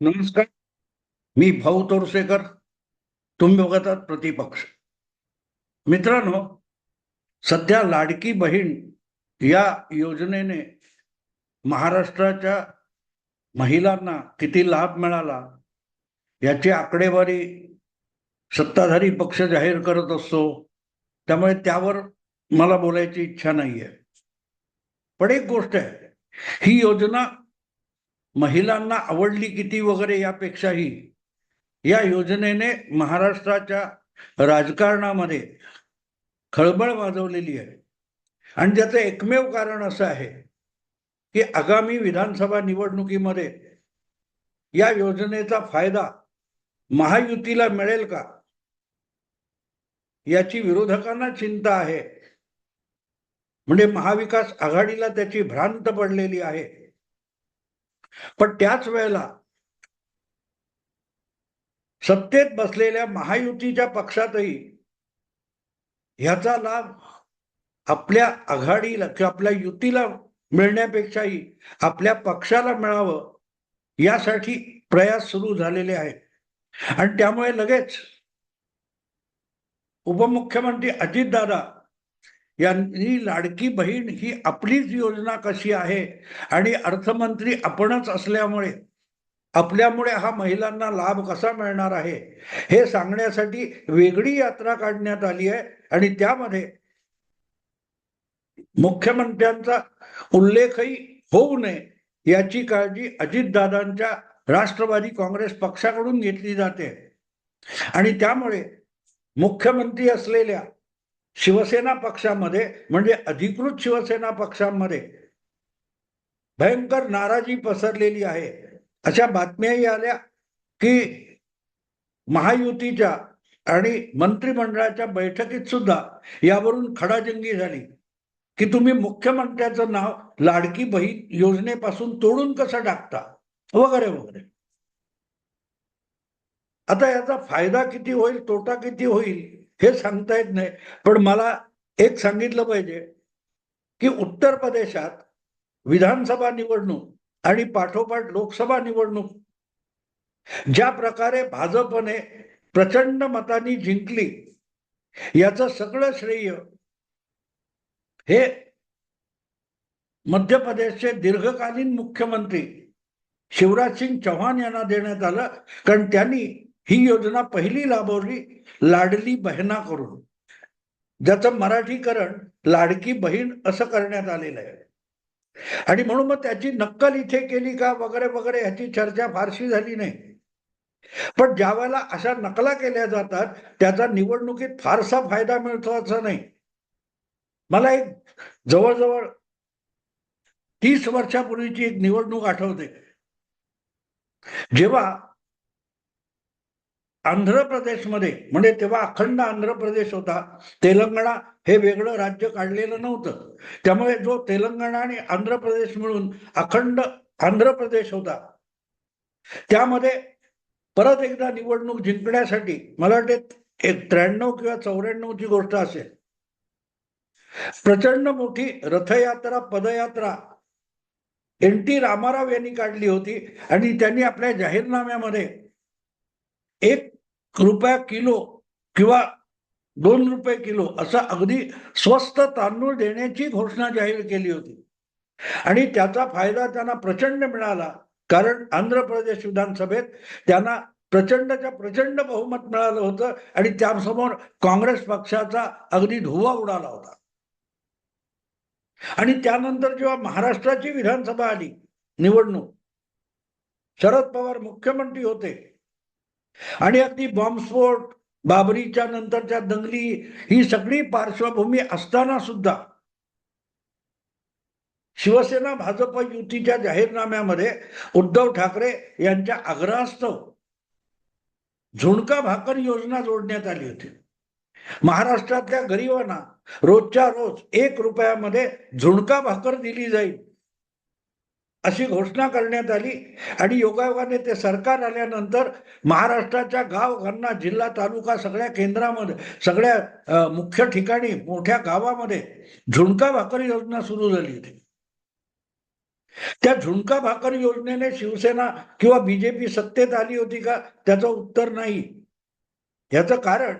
नमस्कार. मी भाऊ तोरसेकर. तुम्ही बघत आहात प्रतिपक्ष. मित्रांनो सध्या लाडकी बहीण या योजनेने महाराष्ट्राच्या महिलांना किती लाभ मिळाला याची आकडेवारी सत्ताधारी पक्ष जाहीर करत असतो त्यामुळे त्यावर मला बोलायची इच्छा नाहीये. पण एक गोष्ट आहे ही योजना महिलांना आवडली किती वगैरे यापेक्षाही या योजनेने महाराष्ट्राच्या राजकारणामध्ये खळबळ वाजवलेली आहे. आणि त्याचं एकमेव कारण असं आहे की आगामी विधानसभा निवडणुकीमध्ये या योजनेचा फायदा महायुतीला मिळेल का? याची विरोधकांना चिंता आहे. म्हणजे महाविकास आघाडीला त्याची भ्रांत पडलेली आहे. पण त्याच वेळेला सत्तेत बसलेल्या महायुतीच्या पक्षातही ह्याचा लाभ आपल्या आघाडीला किंवा आपल्या युतीला मिळण्यापेक्षाही आपल्या पक्षाला मिळावं यासाठी प्रयास सुरू झालेले आहेत. आणि त्यामुळे लगेच उपमुख्यमंत्री अजितदादा यांनी लाडकी बहीण ही आपलीच योजना कशी आहे? आणि अर्थमंत्री आपणच असल्यामुळे आपल्यामुळे हा महिलांना लाभ कसा मिळणार आहे? हे सांगण्यासाठी वेगळी यात्रा काढण्यात आली आहे. आणि त्यामध्ये मुख्यमंत्र्यांचा उल्लेखही होऊ नये याची काळजी अजितदादांच्या राष्ट्रवादी काँग्रेस पक्षाकडून घेतली जाते. आणि त्यामुळे मुख्यमंत्री असलेल्या शिवसेना पक्षामध्ये म्हणजे अधिकृत शिवसेना पक्षांमध्ये भयंकर नाराजी पसरलेली आहे. अशा बातम्याही आल्या की महायुतीच्या आणि मंत्रिमंडळाच्या बैठकीत सुद्धा यावरून खडाजंगी झाली की तुम्ही मुख्यमंत्र्याचं नाव लाडकी बहीण योजनेपासून तोडून कसं टाकता? वगैरे वगैरे. आता याचा फायदा किती होईल तोटा किती होईल? हे सांगता येत नाही. पण मला एक सांगितलं पाहिजे की उत्तर प्रदेशात विधानसभा निवडणूक आणि पाठोपाठ लोकसभा निवडणूक ज्या प्रकारे भाजपने प्रचंड मतांनी जिंकली याचं सगळं श्रेय हे मध्य प्रदेशचे दीर्घकालीन मुख्यमंत्री शिवराज सिंग चौहान यांना देण्यात आलं. कारण त्यांनी ही योजना पहिली लाभवली लाडली बहिणा करून. ज्याचं मराठीकरण लाडकी बहीण असं करण्यात आलेलं आहे. आणि म्हणून मग त्याची नक्कल इथे केली का वगैरे वगैरे ह्याची चर्चा फारशी झाली नाही. पण ज्या वेळेला अशा नकला केल्या जातात त्याचा निवडणुकीत फारसा फायदा मिळतो असं नाही. मला एक जवळजवळ तीस वर्षापूर्वीची एक निवडणूक आठवते. जेव्हा आंध्र प्रदेशमध्ये म्हणजे तेव्हा अखंड आंध्र प्रदेश होता. तेलंगणा हे वेगळं राज्य काढलेलं नव्हतं. त्यामुळे जो तेलंगणा आणि आंध्र प्रदेश मिळून अखंड आंध्र प्रदेश होता त्यामध्ये परत एकदा निवडणूक जिंकण्यासाठी मला वाटते एक त्र्याण्णव किंवा चौऱ्याण्णवची गोष्ट असेल. प्रचंड मोठी रथयात्रा पदयात्रा एन टी रामाराव यांनी काढली होती आणि त्यांनी आपल्या जाहीरनाम्यामध्ये एक रुपया किलो किंवा दोन रुपये किलो असा अगदी स्वस्त तांदूळ देण्याची घोषणा जाहीर केली होती. आणि त्याचा फायदा त्यांना प्रचंड मिळाला कारण आंध्र प्रदेश विधानसभेत त्यांना प्रचंडच्या प्रचंड बहुमत मिळालं होतं आणि त्यासमोर काँग्रेस पक्षाचा अगदी धुवा उडाला होता. आणि त्यानंतर जेव्हा महाराष्ट्राची विधानसभा आली निवडणूक शरद पवार मुख्यमंत्री होते आणि अगदी बॉम्बस्फोट बाबरीच्या नंतरच्या दंगली ही सगळी पार्श्वभूमी असताना सुद्धा शिवसेना भाजप युतीच्या जाहीरनाम्यामध्ये उद्धव ठाकरे यांच्या आग्रहास्तव झुणका भाकर योजना जोडण्यात आली होती. महाराष्ट्रातल्या गरिबांना रोजच्या रोज एक रुपयामध्ये झुणका भाकर दिली जाईल. अशी घोषणा करण्यात आली आणि योगायोगाने ते सरकार आल्यानंतर महाराष्ट्राच्या गावघांना जिल्हा तालुका सगळ्या केंद्रामध्ये सगळ्या मुख्य ठिकाणी मोठ्या गावामध्ये झुणका भाकर योजना सुरू झाली होती. त्या झुणका भाकर योजनेने शिवसेना किंवा बीजेपी सत्तेत आली होती का? त्याचं उत्तर नाही. याचं कारण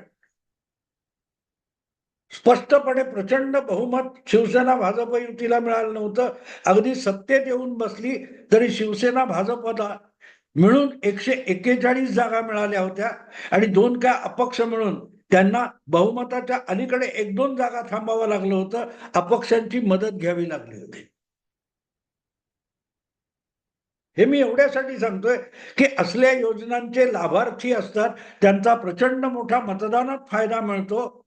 स्पष्टपणे प्रचंड बहुमत शिवसेना भाजप युतीला मिळालं नव्हतं. अगदी सत्तेत येऊन बसली तरी शिवसेना भाजपला मिळून एकशे एक्केचाळीस जागा मिळाल्या होत्या. आणि दोन काय अपक्ष मिळून त्यांना बहुमताच्या अलीकडे एक दोन जागा थांबावं लागलं होतं. अपक्षांची मदत घ्यावी लागली होती. हे मी एवढ्यासाठी सांगतोय की असल्या योजनांचे लाभार्थी असतात. त्यांचा प्रचंड मोठा मतदानात फायदा मिळतो.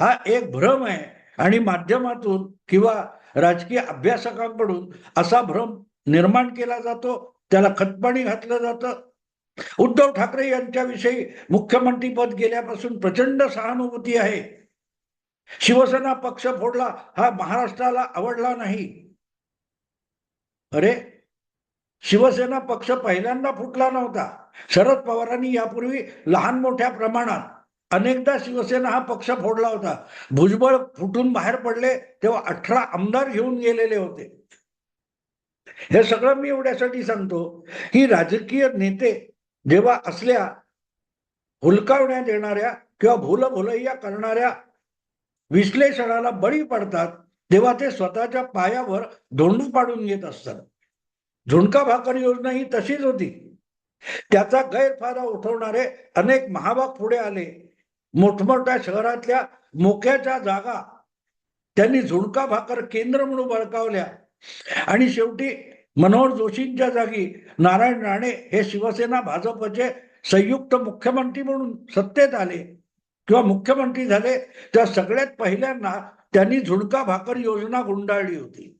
हा एक भ्रम आहे. आणि माध्यमातून किंवा राजकीय अभ्यासकांकडून असा भ्रम निर्माण केला जातो त्याला खतपाणी घातलं जातं. उद्धव ठाकरे यांच्याविषयी मुख्यमंत्री पद गेल्यापासून प्रचंड सहानुभूती आहे. शिवसेना पक्ष फोडला हा महाराष्ट्राला आवडला नाही. अरे शिवसेना पक्ष पहिल्यांदा फुटला नव्हता. शरद पवारांनी यापूर्वी लहान मोठ्या प्रमाणात अनेकदा शिवसेना हा पक्ष फोडला होता. भुजबळ फुटून बाहेर पडले तेव्हा अठरा आमदार घेऊन गेलेले होते. हे सगळं मी एवढ्यासाठी सांगतो की राजकीय नेते जेव्हा असल्या हुलकावण्यात येणाऱ्या किंवा भूल भुलैया करणाऱ्या विश्लेषणाला बळी पडतात तेव्हा ते स्वतःच्या पायावर धोंडू पाडून घेत असतात. झुणका भाकर योजना ही तशीच होती. त्याचा गैरफायदा उठवणारे अनेक महाभाग पुढे आले. मोठमोठ्या शहरातल्या मोक्याच्या जागा त्यांनी झुणका भाकर केंद्र म्हणून बळकावल्या. आणि शेवटी मनोहर जोशींच्या जागी नारायण राणे हे शिवसेना भाजपचे संयुक्त मुख्यमंत्री म्हणून सत्तेत आले किंवा मुख्यमंत्री झाले त्या सगळ्यात पहिल्यांदा त्यांनी झुणका भाकर योजना गुंडाळली होती.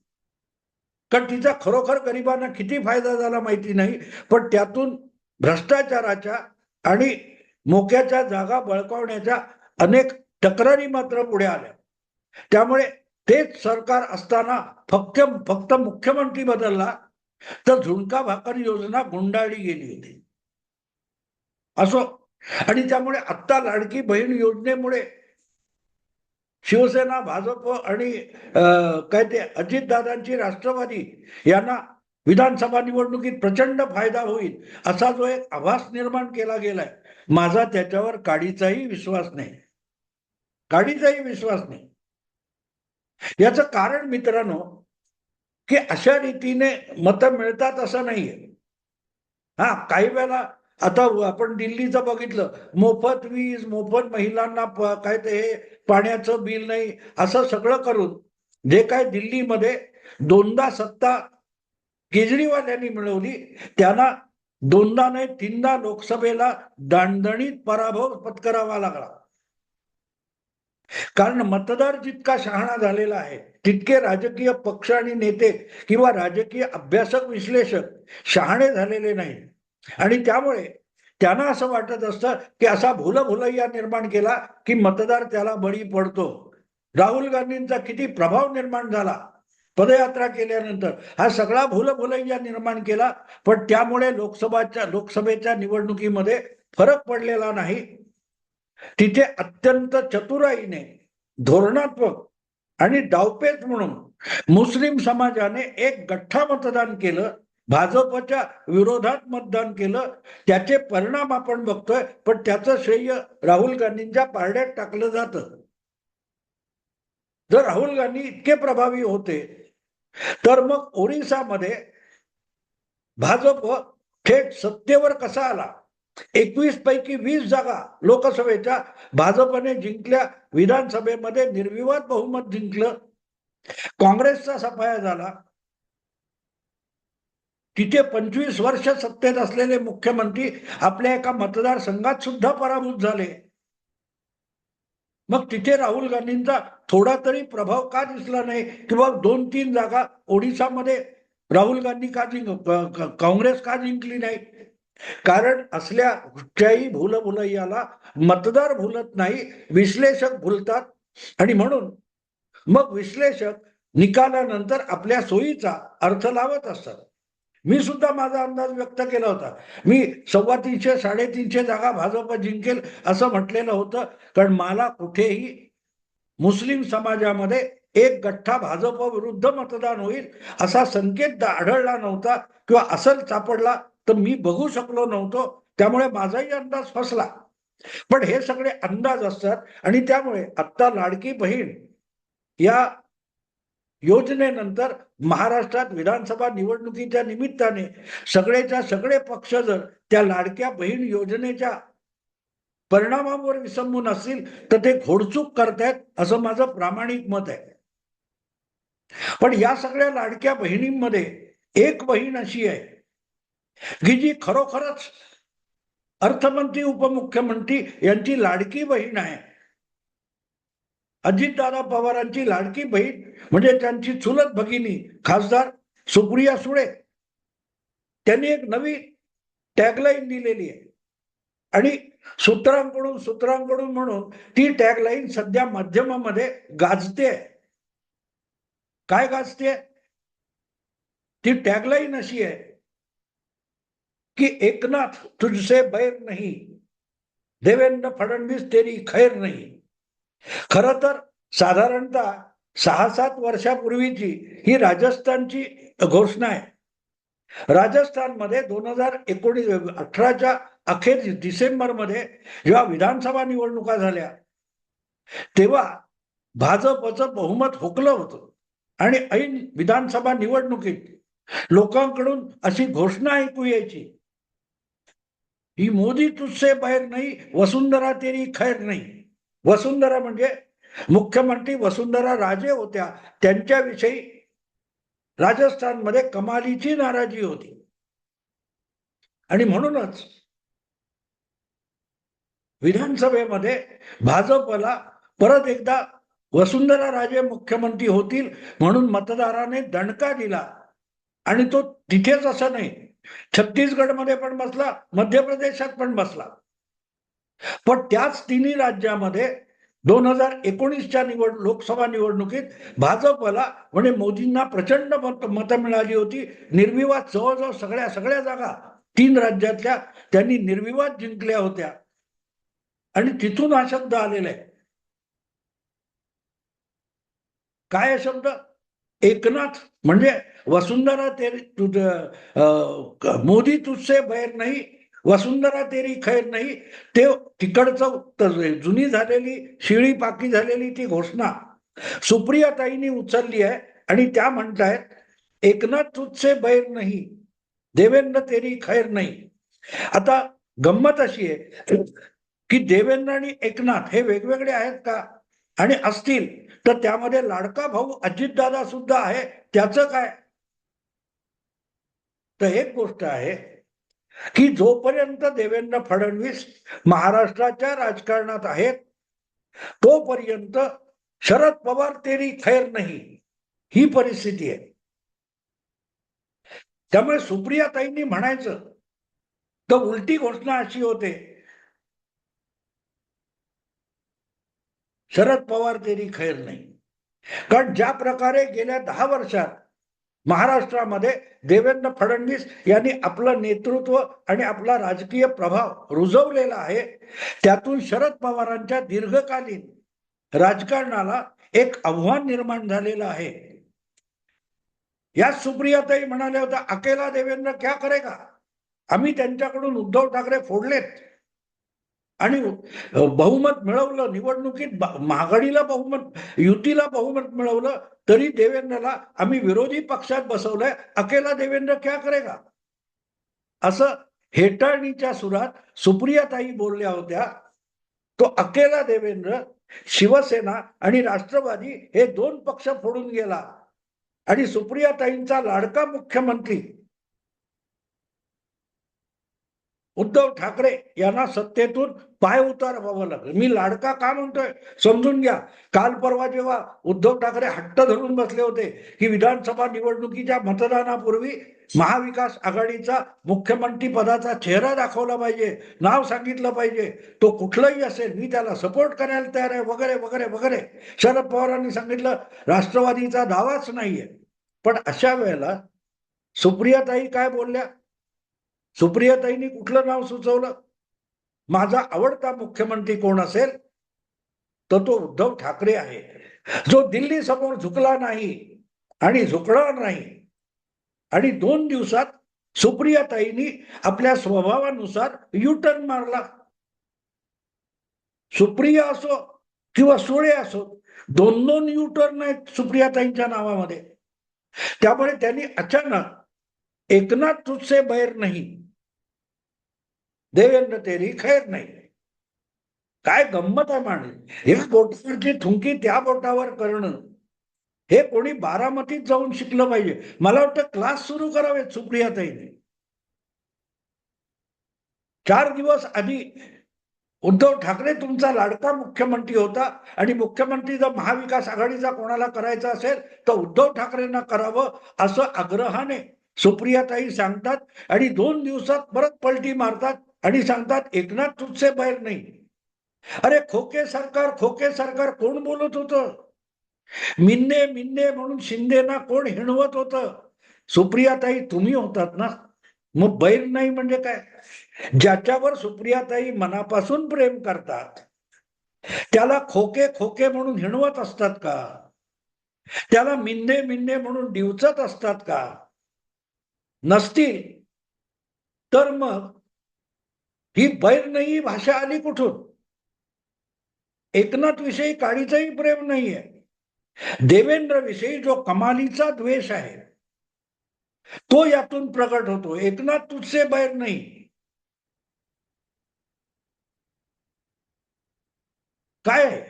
कारण तिचा खरोखर गरिबांना किती फायदा झाला माहिती नाही पण त्यातून भ्रष्टाचाराच्या आणि मोक्याच्या जागा बळकावण्याच्या अनेक तक्रारी मात्र पुढे आल्या. त्यामुळे तेच सरकार असताना फक्त फक्त मुख्यमंत्री बदलला तर झुणका भाकर योजना गुंडाळली गेली होती. असो आणि त्यामुळे आत्ता लाडकी बहीण योजनेमुळे शिवसेना भाजप आणि काय ते अजितदादांची राष्ट्रवादी यांना विधानसभा निवडणुकीत प्रचंड फायदा होईल असा जो एक आभास निर्माण केला गेलाय. माझा त्याच्यावर काडीचाही विश्वास नाही. काडीचाही विश्वास नाही. याचं कारण मित्रांनो की अशा रीतीने मतं मिळतात असं नाहीये. हा काही वेळेला आता आपण दिल्लीचं बघितलं मोफत वीज मोफत महिलांना काय ते हे पाण्याचं बिल नाही असं सगळं करून जे काय दिल्लीमध्ये दोनदा सत्ता केजरीवाल यांनी मिळवली त्यांना दोनदा नाही तीनदा लोकसभेला दाणदणीत पराभव पत्करावा लागला. कारण मतदार जितका शहाणा झालेला आहे तितके राजकीय पक्ष आणि नेते किंवा राजकीय अभ्यासक विश्लेषक शहाणे झालेले नाही. आणि त्यामुळे त्यांना असं वाटत असतं की असा भुल भुलैया निर्माण केला की मतदार त्याला बळी पडतो. राहुल गांधींचा किती प्रभाव निर्माण झाला? पदयात्रा केल्यानंतर. हा सगळा भूलभुलैया निर्माण केला पण त्यामुळे लोकसभाच्या लोकसभेच्या निवडणुकीमध्ये फरक पडलेला नाही. तिथे अत्यंत चतुराईने धोरणात्मक आणि डावपेच म्हणून मुस्लिम समाजाने एक गठ्ठा मतदान केलं भाजपच्या विरोधात मतदान केलं. त्याचे परिणाम आपण बघतोय पण त्याचं श्रेय राहुल गांधींच्या पारड्यात टाकलं जातं. जर राहुल गांधी इतके प्रभावी होते तर मग ओरिसामध्ये भाजप थेट सत्तेवर कसा आला? एकवीस पैकी वीस जागा लोकसभेच्या भाजपने जिंकल्या विधानसभेमध्ये निर्विवाद बहुमत जिंकलं. काँग्रेसचा सफाया झाला. तिथे पंचवीस वर्ष सत्तेत असलेले मुख्यमंत्री आपल्या एका मतदारसंघात सुद्धा पराभूत झाले. मग तिथे राहुल गांधींचा थोडा तरी प्रभाव का दिसला नाही? किंवा दोन तीन जागा ओडिसामध्ये राहुल गांधी का जिंक काँग्रेस का जिंकली नाही? कारण असल्या कुठच्याही भूलभुलैयाला मतदार भुलत नाही विश्लेषक भुलतात. आणि म्हणून मग विश्लेषक निकालानंतर आपल्या सोयीचा अर्थ लावत असतात. मी सुद्धा माझा अंदाज व्यक्त केला होता. मी सव्वा तीनशे साडेतीनशे जागा भाजप जिंकेल असं म्हटलेलं होतं. कारण मला कुठेही मुस्लिम समाजामध्ये एक गठ्ठा भाजप विरुद्ध मतदान होईल असा संकेत आढळला नव्हता किंवा असल सापडला तर मी बघू शकलो नव्हतो. त्यामुळे माझाही अंदाज फसला. पण हे सगळे अंदाज असतात आणि त्यामुळे आत्ता लाडकी बहीण या योजनेनंतर महाराष्ट्रात विधानसभा निवडणुकीच्या निमित्ताने सगळेच्या सगळे पक्ष जर त्या लाडक्या बहीण योजनेच्या परिणामावर विसंबून असतील तर ते घोडचूक करतायत असं माझं प्रामाणिक मत आहे. पण या सगळ्या लाडक्या बहिणींमध्ये एक बहीण अशी आहे की जी खरोखरच अर्थमंत्री उपमुख्यमंत्री यांची लाडकी बहीण आहे. अजितदादा पवारांची लाडकी बहीण म्हणजे त्यांची चुलत भगिनी खासदार सुप्रिया सुळे त्यांनी एक नवी टॅगलाईन दिलेली आहे. आणि सूत्रांकडून सूत्रांकडून म्हणून ती टॅगलाईन सध्या माध्यमामध्ये गाजते काय गाजते ती टॅगलाईन अशी आहे की एकनाथ तुझसे बैर नाही देवेंद्र फडणवीस तेरी खैर नाही. खर तर साधारणतः सहा सात वर्षापूर्वीची ही राजस्थानची घोषणा आहे. राजस्थानमध्ये दोन हजार एकोणीस अठराच्या अखेर डिसेंबरमध्ये जेव्हा विधानसभा निवडणुका झाल्या तेव्हा भाजपचं बहुमत हुकलं होतं. आणि ऐन विधानसभा निवडणुकीत लोकांकडून अशी घोषणा ऐकू यायची ही मोदी तुझसे बाहेर नाही वसुंधरा तेरी खैर नाही. वसुंधरा म्हणजे मुख्यमंत्री वसुंधरा राजे होत्या. त्यांच्याविषयी राजस्थानमध्ये कमालीची नाराजी होती. आणि म्हणूनच विधानसभेमध्ये भाजपला परत एकदा वसुंधरा राजे मुख्यमंत्री होतील म्हणून मतदाराने दणका दिला. आणि तो तिथेच असं नाही. छत्तीसगडमध्ये पण बसला मध्य प्रदेशात पण बसला. पण त्याच तिन्ही राज्यामध्ये दोन हजार एकोणीसच्या निवड लोकसभा निवडणुकीत भाजपला म्हणजे मोदींना प्रचंड मत मतं मिळाली होती. निर्विवाद जवळजवळ सगळ्या सगळ्या जागा तीन राज्यातल्या त्यांनी निर्विवाद जिंकल्या होत्या. आणि तिथून हा शब्द आलेला आहे काय शब्द? एकनाथ म्हणजे वसुंधरा तेरी तुझ मोदी तुझसे बैर नाही वसुंधरा तेरी खैर नाही ते तिकडचं जुनी झालेली शिळी पाकी झालेली ती घोषणा. सुप्रिया ताईंनी उचलली आहे आणि त्या म्हणतायत एकनाथ तुझसे बैर नाही देवेंद्र तेरी खैर नाही. आता गंमत अशी आहे की देवेंद्र आणि एकनाथ हे वेगवेगळे आहेत का? आणि असतील तर त्यामध्ये लाडका भाऊ अजितदादा सुद्धा आहे त्याचं काय? तर एक गोष्ट आहे की जोपर्यंत देवेंद्र फडणवीस महाराष्ट्राच्या राजकारणात आहेत तोपर्यंत शरद पवार तेरी खैर नाही ही परिस्थिती आहे. त्यामुळे सुप्रिया ताईंनी म्हणायचं तर उलटी घोषणा अशी होते शरद पवार तेरी खैर नाही. कारण ज्या प्रकारे गेल्या दहा वर्षात महाराष्ट्रामध्ये देवेंद्र फडणवीस यांनी आपलं नेतृत्व आणि आपला राजकीय प्रभाव रुजवलेला आहे त्यातून शरद पवारांच्या दीर्घकालीन राजकारणाला एक आव्हान निर्माण झालेलं आहे. या सुप्रियाताई म्हणाल्या होत्या अकेला देवेंद्र क्या करेगा? आम्ही त्यांच्याकडून उद्धव ठाकरे फोडलेत. आणि बहुमत मिळवलं निवडणुकीत महागडीला बहुमत युतीला बहुमत मिळवलं तरी देवेंद्रला आम्ही विरोधी पक्षात बसवलंय अकेला देवेंद्र क्या करेगा? असं हेटाळणीच्या सुरात सुप्रियाताई बोलल्या होत्या तो अकेला देवेंद्र शिवसेना आणि राष्ट्रवादी हे दोन पक्ष फोडून गेला. आणि सुप्रियाताईंचा लाडका मुख्यमंत्री उद्धव ठाकरे यांना सत्तेतून पाय उतार व्हावं लागलं. मी लाडका का म्हणतोय? समजून घ्या. काल परवा जेव्हा उद्धव ठाकरे हट्ट धरून बसले होते की विधानसभा निवडणुकीच्या मतदानापूर्वी महाविकास आघाडीचा मुख्यमंत्री पदाचा चेहरा दाखवला पाहिजे नाव सांगितलं पाहिजे तो कुठलाही असेल मी त्याला सपोर्ट करायला तयार आहे वगैरे वगैरे वगैरे. शरद पवारांनी सांगितलं राष्ट्रवादीचा दावाच नाहीये. पण अशा वेळेला सुप्रियाताई काय बोलल्या? सुप्रियाताईंनी कुठलं नाव सुचवलं? माझा आवडता मुख्यमंत्री कोण असेल? तर तो उद्धव ठाकरे आहे जो दिल्ली समोर झुकला नाही आणि झुकणार नाही आणि दोन दिवसात सुप्रियाताईंनी आपल्या स्वभावानुसार युटर्न मारला. सुप्रिया असो किंवा सुळे असो दोन दोन युटर्न आहेत सुप्रियाताईंच्या नावामध्ये. त्यामुळे त्यांनी अचानक एकनाथ तुझसे बैर नाही. देवेंद्र तेरी खैर नाही. काय गंमत आहे माणे या बोटावरची थुंकी त्या बोटावर करणं. हे कोणी बारामतीत जाऊन शिकलं पाहिजे. मला वाटतं क्लास सुरू करावेत सुप्रियाताईने चार दिवस आधी उद्धव ठाकरे तुमचा लाडका मुख्यमंत्री होता आणि मुख्यमंत्री जर महाविकास आघाडीचा कोणाला करायचा असेल तर उद्धव ठाकरेंना करावं असं आग्रहाने सुप्रियाताई सांगतात आणि दोन दिवसात परत पलटी मारतात आणि सांगतात एकनाथ तुझसे बाहेर नाही. अरे खोके सरकार खोके सरकार कोण बोलत होतं? मिन्ने मिन्ने म्हणून शिंदेना कोण हिणवत होतं? सुप्रियाताई तुम्ही होतात ना? मग बैर नाही म्हणजे काय? ज्याच्यावर सुप्रियाताई मनापासून प्रेम करतात त्याला खोके खोके म्हणून हिणवत असतात का? त्याला मिन्ने मिन्ने म्हणून डिवचत असतात का? नसतील तर मग ही बैर नाही भाषा आली कुठून? एकनाथ विषयी काळीचाही प्रेम नाहीये. देवेंद्र विषयी जो कमालीचा द्वेष आहे तो यातून प्रकट होतो. एकनाथ तुझसे बैर नाही काय?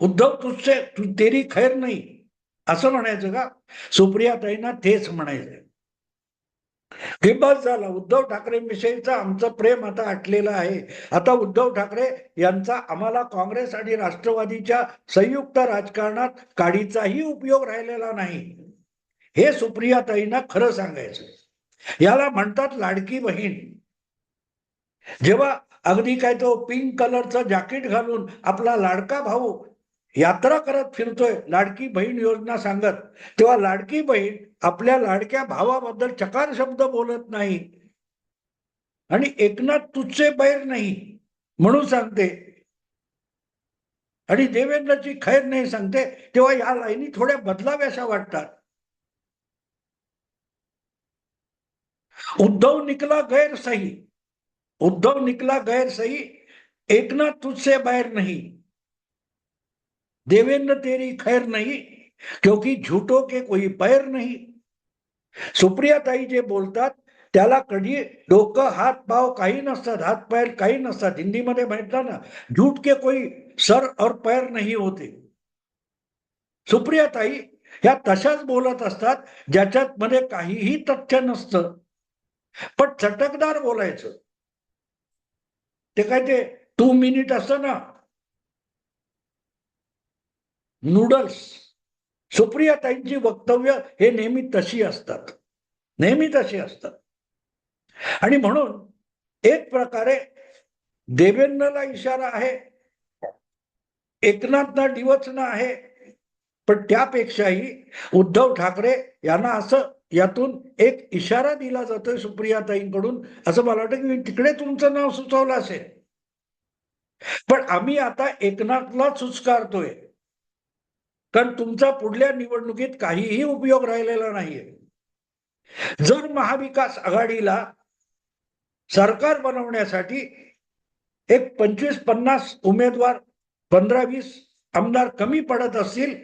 उद्धव तुझसे तू तेरी खैर नाही असं म्हणायचं का? सुप्रिया सुप्रियाताईंना तेच म्हणायचं हे बस झालं. उद्धव ठाकरेंविषयीचं आमचं प्रेम आता आटलेलं आहे. आता उद्धव ठाकरे यांचा आम्हाला काँग्रेस आणि राष्ट्रवादीच्या संयुक्त राजकारणात काडीचाही उपयोग राहिलेला नाही. हे सुप्रिया ताईंना खरं सांगायचं याला म्हणतात लाडकी बहीण. जेव्हा अगदी काय तो पिंक कलरचं जॅकेट घालून आपला लाडका भाऊ यात्रा करत फिरतोय. लाडकी बहीण योजना सांगत. तेव्हा लाडकी बहीण आपल्या लाडक्या भावाबद्दल चकार शब्द बोलत नाही. आणि एकनाथ तुझे बैर नाही म्हणून सांगते. आणि देवेंद्रची खैर नाही सांगते तेव्हा या लाईनी थोड्या बदलाव्याशा वाटतात. उद्धव निकला गैर सही उद्धव निकला गैर सही एकनाथ तुझसे बाहेर नाही. देवेंद्र तेरी खैर नहीं क्योंकि झूठो के कोई पैर नहीं। सुप्रियाताई जे बोलतात त्याला कधी डोकं हात पाव काही नसतात हात पैर काही नसतात. हिंदीमध्ये म्हटलं ना झूठ के कोई सर और पैर नाही होते. सुप्रियाताई ह्या तशाच बोलत असतात ज्याच्यात मध्ये काहीही तथ्य नसतं. पण चटकदार बोलायचं. ते काय ते टू मिनिट असतं ना नूडल्स सुप्रियाताईंची वक्तव्य हे नेहमी तशी असतात. नेहमी तशी असतात. आणि म्हणून एक प्रकारे देवेंद्रला इशारा आहे. एकनाथना डिवचना आहे. पण त्यापेक्षाही उद्धव ठाकरे यांना असं यातून एक इशारा दिला जातोय सुप्रियाताईंकडून. असं मला वाटतं की तिकडे तुमचं नाव सुचवलं असेल. पण आम्ही आता एकनाथला सुचकारतोय. कारण तुमचा पुढल्या निवडणुकीत काहीही उपयोग राहिलेला नाहीये. जर महाविकास आघाडीला सरकार बनवण्यासाठी एक पंचवीस पन्नास उमेदवार पंधरा वीस आमदार कमी पडत असतील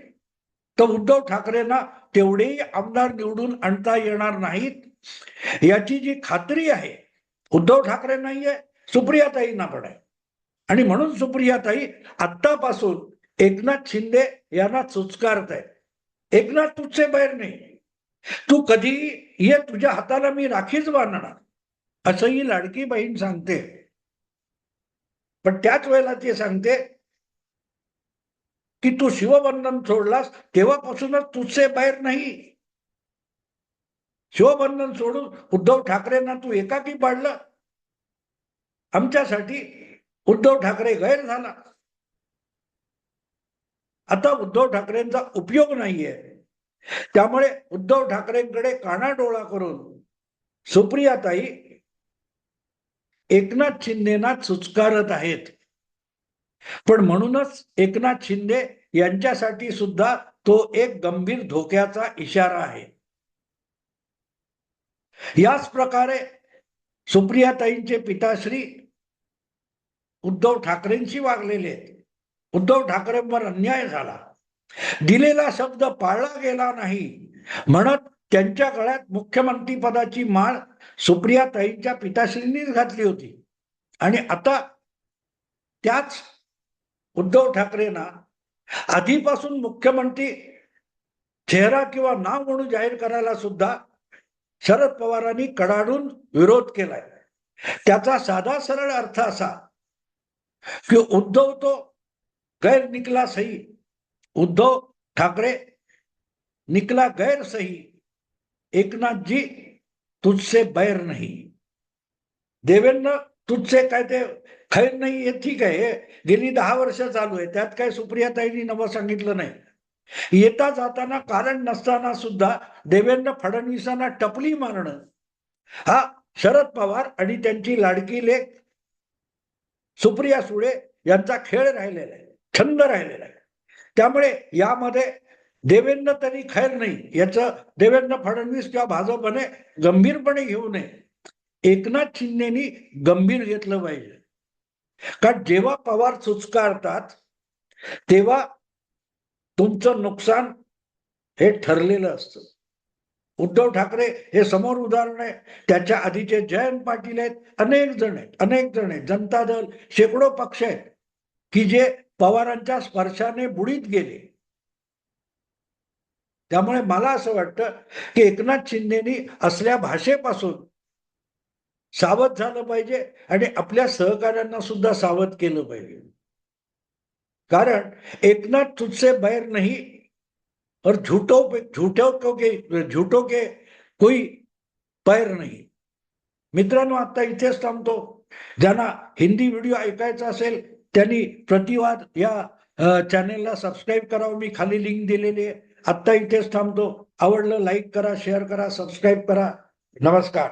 तर उद्धव ठाकरेंना तेवढेही आमदार निवडून आणता येणार नाहीत. याची जी खात्री आहे उद्धव ठाकरे नाहीये सुप्रियाताईंना पण आहे. आणि म्हणून सुप्रियाताई आत्तापासून एकनाथ शिंदे यांना चुचकारत आहे. एकनाथ तुझे बाहेर नाही. तू कधी ये तुझ्या हाताला मी राखीच बांधणार. असं ही लाडकी बहीण सांगते. पण त्याच वेळेला ती सांगते की तू शिवबंधन सोडलास तेव्हापासूनच तुझसे बाहेर नाही. शिवबंधन सोडून उद्धव ठाकरेंना तू एकाकी पाडलं. आमच्यासाठी उद्धव ठाकरे गैर झाला. आता उद्धव ठाकरेंचा उपयोग नाहीये. त्यामुळे उद्धव ठाकरेंकडे कानाडोळा करून सुप्रियाताई एकनाथ शिंदेना सुचकारत आहेत. पण म्हणूनच एकनाथ शिंदे यांच्यासाठी सुद्धा तो एक गंभीर धोक्याचा इशारा आहे. याच प्रकारे सुप्रियाताईंचे पिताश्री उद्धव ठाकरेंशी वागलेले आहेत. उद्धव ठाकरेंवर अन्याय झाला. दिलेला शब्द पाळला गेला नाही. म्हणत त्यांच्या गळ्यात मुख्यमंत्री पदाची माळ सुप्रियाताईंच्या पिताश्रींनीच घातली होती. आणि आता त्याच उद्धव ठाकरेंना आधीपासून मुख्यमंत्री चेहरा किंवा नाव म्हणून जाहीर करायला सुद्धा शरद पवारांनी कडाडून विरोध केलाय. त्याचा साधा सरळ अर्थ असा की उद्धव तो गैर निकला सही। उद्धव ठाकरे निकला गैर सही। एकनाथ जी तुझसे बैर नाही। देवेंद्र तुझसे काय ते खैर नाही हे ठीक आहे गेली दहा वर्ष चालू आहे त्यात काय सुप्रियाताईंनी नवं सांगितलं नाही। येता जाताना कारण नसताना सुद्धा देवेंद्र फडणवीसांना टपली मारणं हा शरद पवार आणि त्यांची लाडकी लेख सुप्रिया सुळे यांचा खेळ राहिलेला आहे। छंद राहिलेला आहे. त्यामुळे यामध्ये देवेंद्र तरी खैर नाही. याचं देवेंद्र फडणवीस किंवा भाजपने गंभीरपणे घेऊ नये. एकनाथ शिंदेनी गंभीर घेतलं पाहिजे. कारण जेव्हा पवार चुचकारतात तेव्हा तुमचं नुकसान हे ठरलेलं असतं. उद्धव ठाकरे हे समोर उदाहरण आहे. त्याच्या आधीचे जयंत पाटील आहेत. अनेक जण आहेत. अनेक जण आहेत. जनता दल शेकडो पक्ष आहेत. की जे पवारांच्या स्पर्शाने बुडीत गेले. त्यामुळे मला असं वाटतं की एकनाथ शिंदेनी असल्या भाषेपासून सावध झालं पाहिजे आणि आपल्या सहकाऱ्यांना सुद्धा सावध केलं पाहिजे. कारण एकनाथ तुझसे बैर नाही और झुटो पे के झुटो के कोई पैर नाही. मित्रांनो आता इथेच थांबतो. ज्यांना हिंदी व्हिडिओ ऐकायचा असेल त्यांनी प्रतिवाद या चॅनेलला सबस्क्राईब करावं. मी खाली लिंक दिलेली आहे. आत्ता इथेच थांबतो. आवडलं लाईक करा शेअर करा सबस्क्राईब करा. नमस्कार.